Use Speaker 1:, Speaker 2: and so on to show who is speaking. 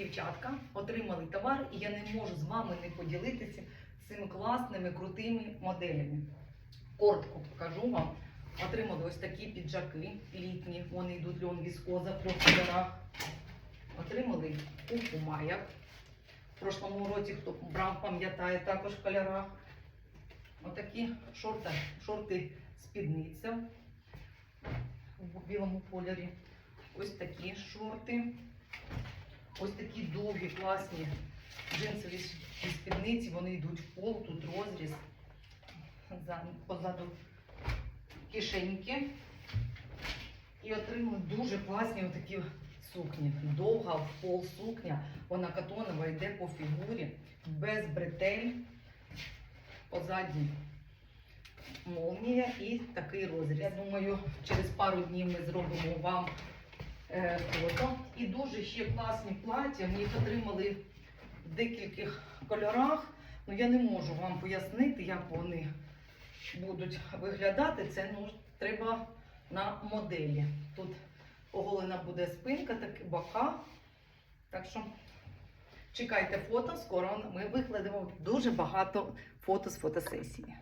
Speaker 1: дівчатка отримали товар, і я не можу з вами не поділитися цими класними, крутими моделями. Коротко покажу вам. Отримали ось такі піджаки літні, вони йдуть льон віскоза кольорах. Отримали купу майок. В прошлому році, хто брав, пам'ятає, також в кольорах. Отакі шорти, шорти спідниця в білому кольорі. Ось такі шорти. Ось такі довгі, класні джинсові спідниці. Вони йдуть в пол, тут розріз. Позаду кишеньки. І отримали дуже класні отакі сукні. Довга в пол сукня. Вона катонова йде по фігурі, без бретель. Позаді молнія і такий розріз. Я думаю, через пару днів ми зробимо вам фото. І дуже ще класні плаття. Ми їх отримали в декількох кольорах. Ну я не можу вам пояснити, як вони будуть виглядати. Це ну, треба на моделі. Тут оголена буде спинка, так бока. Так що чекайте фото, скоро ми викладемо дуже багато фото з фотосесії.